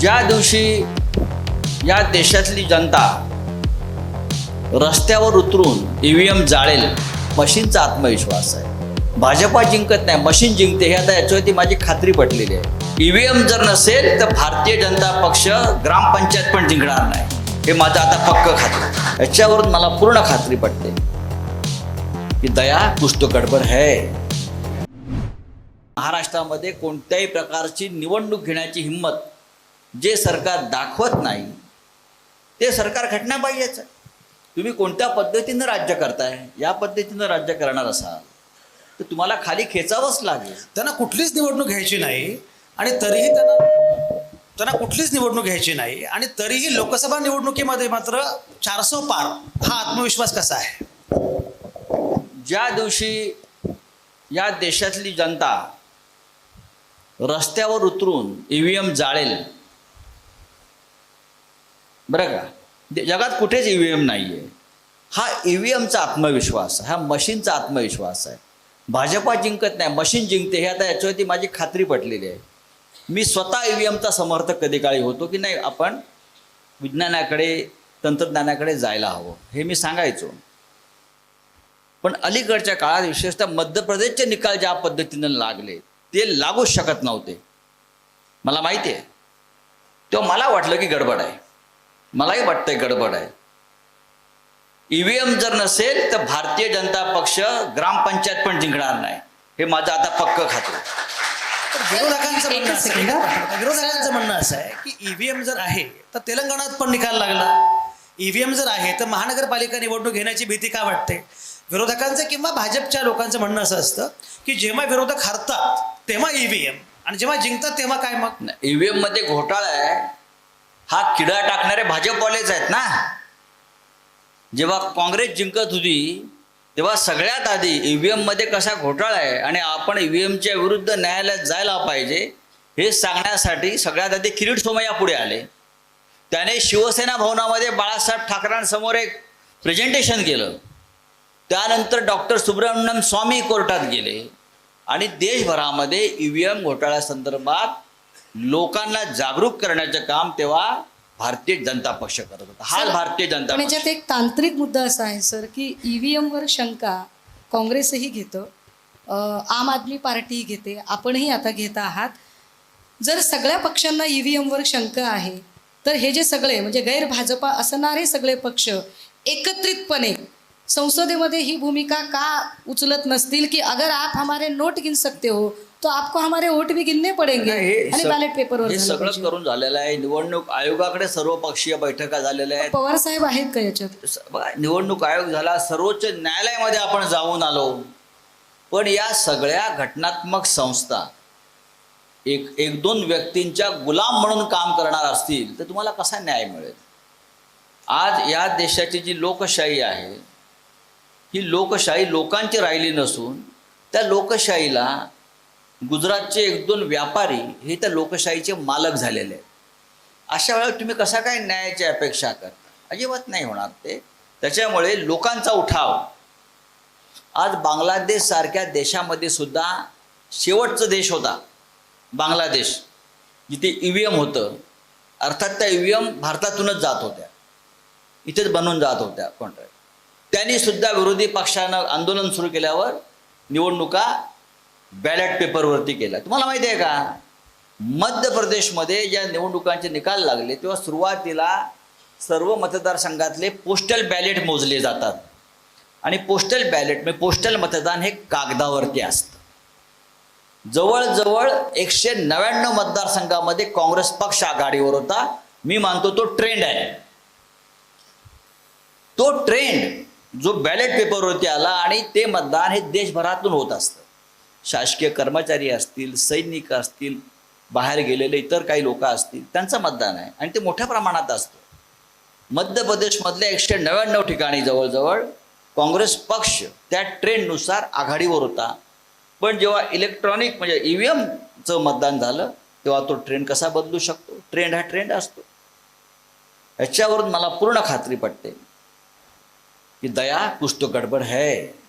ज्या दिवशी या देशातली जनता रस्त्यावर उतरून ईव्हीएम जाळेल मशीनचा आत्मविश्वास आहे. भाजपा जिंकत नाही मशीन जिंकते हे आता याच्यावरती माझी खात्री पटलेली आहे. ईव्हीएम जर नसेल तर भारतीय जनता पक्ष ग्रामपंचायत पण जिंकणार नाही. हे माझं आता पक्क खात्री. याच्यावरून मला पूर्ण खात्री पटते की दया कुछ गडबड है. महाराष्ट्रामध्ये कोणत्याही प्रकारची निवडणूक घेण्याची हिंमत जे सरकार दाखवत नाही ते सरकार घटना पाहिजेच तुम्ही कोणत्या पद्धतीनं राज्य करताय या पद्धतीनं राज्य करणार असाल तर तुम्हाला खाली खेचावंच लागेल. त्यांना कुठलीच निवडणूक घ्यायची नाही आणि तरीही त्यांना त्यांना कुठलीच निवडणूक घ्यायची नाही आणि तरीही लोकसभा निवडणुकीमध्ये मात्र चारसो पार हा आत्मविश्वास कसा आहे? ज्या दिवशी या देशातली जनता रस्त्यावर उतरून ईव्हीएम जाळेल बरं का? जगात कुठेच ई व्ही एम नाही आहे हा ई व्ही एमचा आत्मविश्वास हा मशीनचा आत्मविश्वास आहे. भाजपा जिंकत नाही मशीन जिंकते हे आता याच्यावरती माझी खात्री पटलेली आहे. मी स्वतः ईव्हीएमचा समर्थक कधी काळी होतो की नाही आपण विज्ञानाकडे तंत्रज्ञानाकडे जायला हवं हे मी सांगायचो. पण अलीकडच्या काळात विशेषतः मध्य प्रदेशचे निकाल ज्या पद्धतीनं लागले ते लागूच शकत नव्हते. मला माहिती आहे. तेव्हा मला वाटलं की गडबड आहे. मलाही वाटतंय गडबड आहे. ईव्हीएम जर नसेल तर भारतीय जनता पक्ष ग्रामपंचायत पण जिंकणार नाही. हे माझं आता पक्क खातं तर विरोधकांचं म्हणणं असं आहे. का? विरोधकांचं म्हणणं असं आहे की ईव्हीएम जर आहे तर तेलंगणात पण निकाल लागला. ईव्हीएम जर आहे तर महानगरपालिका निवडणूक घेण्याची भीती का वाटते? विरोधकांचं किंवा भाजपच्या लोकांचं म्हणणं असं असतं की जेव्हा विरोधक हरतात तेव्हा ईव्हीएम आणि जेव्हा जिंकतात तेव्हा काय मग? ईव्हीएममध्ये घोटाळा आहे. हा किडा टाकणारे भाजपवालेच आहेत ना? जेव्हा काँग्रेस जिंकत होती तेव्हा सगळ्यात आधी ईव्हीएममध्ये कसा घोटाळा आहे आणि आपण ईव्हीएमच्या विरुद्ध न्यायालयात जायला पाहिजे हे सांगण्यासाठी सगळ्यात आधी किरीट सोमय्या पुढे आले. त्याने शिवसेना भवनामध्ये बाळासाहेब ठाकरेंसमोर एक प्रेझेंटेशन केलं. त्यानंतर डॉक्टर सुब्रमण्यम स्वामी कोर्टात गेले. आणि देशभरामध्ये ईव्हीएम घोटाळ्यासंदर्भात लोकांना जागरूक करण्याचं काम तेव्हा भारतीय जनता पक्ष करत होता. सर, भारतीय जनता याच्यात एक तांत्रिक मुद्दा असा आहे सर की ईव्हीएम वर शंका काँग्रेसही घेतं आम आदमी पार्टीही घेते आपणही आता घेत आहात. जर सगळ्या पक्षांना ईव्हीएम वर शंका आहे तर हे जे सगळे म्हणजे गैर भाजपा असणारे सगळे पक्ष एकत्रितपणे संसदेमध्ये ही भूमिका का उचलत नसतील की अगर आप हमारे नोट गिन सकते हो तो आपको हमारे वोट भी गिनने पडेंगे। हे आणि बॅलेट पेपरवर हे झालं सगळं पाहिजे. करून झालेलं आहे. निवडणूक आयोगाकडे सर्व पक्षीय बैठका झालेल्या आहेत. पवार साहेब आहेत का याच्यात? निवडणूक आयोग झाला सर्वोच्च न्यायालयामध्ये आपण जाऊन आलो. पण या सगळ्या घटनात्मक संस्था एक एक दोन व्यक्तींच्या गुलाम म्हणून काम करणार असतील तर तुम्हाला कसा न्याय मिळेल? आज या देशाची जी लोकशाही आहे ही लोकशाही लोकांची राहिली नसून त्या लोकशाहीला गुजरातचे एक दोन व्यापारी हे त्या लोकशाहीचे मालक झालेले आहेत. अशा वेळेला तुम्ही कसा काय न्यायाची अपेक्षा करता? अजिबात नाही होणार ते. त्याच्यामुळे लोकांचा उठाव. आज बांगलादेश सारख्या देशामध्ये सुद्धा शेवटचा देश होता. बांगलादेश जिथे ई व्ही एम होतं. अर्थात त्या ई व्ही एम भारतातूनच जात होत्या. इथेच बनून जात होत्या कॉन्ट्रॅक्ट त्यांनी सुद्धा विरोधी पक्षानं आंदोलन सुरू केल्यावर निवडणुका बॅलेट पेपरवरती केला. तुम्हाला माहिती आहे का? मध्य प्रदेशमध्ये ज्या निवडणुकांचे निकाल लागले तेव्हा सुरुवातीला सर्व मतदारसंघातले पोस्टल बॅलेट मोजले जातात. आणि पोस्टल बॅलेट म्हणजे पोस्टल मतदान हे कागदावरती असतं. जवळजवळ एकशे नव्याण्णव मतदारसंघामध्ये काँग्रेस पक्ष आघाडीवर होता. मी मानतो तो ट्रेंड आहे. तो ट्रेंड जो बॅलेट पेपरवरती आला आणि ते मतदान हे देशभरातून होत असतं. शासकीय कर्मचारी असतील सैनिक असतील बाहेर गेलेले इतर काही लोक असतील त्यांचं मतदान आहे आणि ते मोठ्या प्रमाणात असतं. मध्य प्रदेशमधल्या एकशे नव्याण्णव ठिकाणी जवळजवळ काँग्रेस पक्ष त्या ट्रेंडनुसार आघाडीवर होता. पण जेव्हा इलेक्ट्रॉनिक म्हणजे ई व्ही एमचं मतदान झालं तेव्हा तो ट्रेंड कसा बदलू शकतो? ट्रेंड हा ट्रेंड असतो. याच्यावरून मला पूर्ण खात्री पटते की दया कुछ तो गडबड है.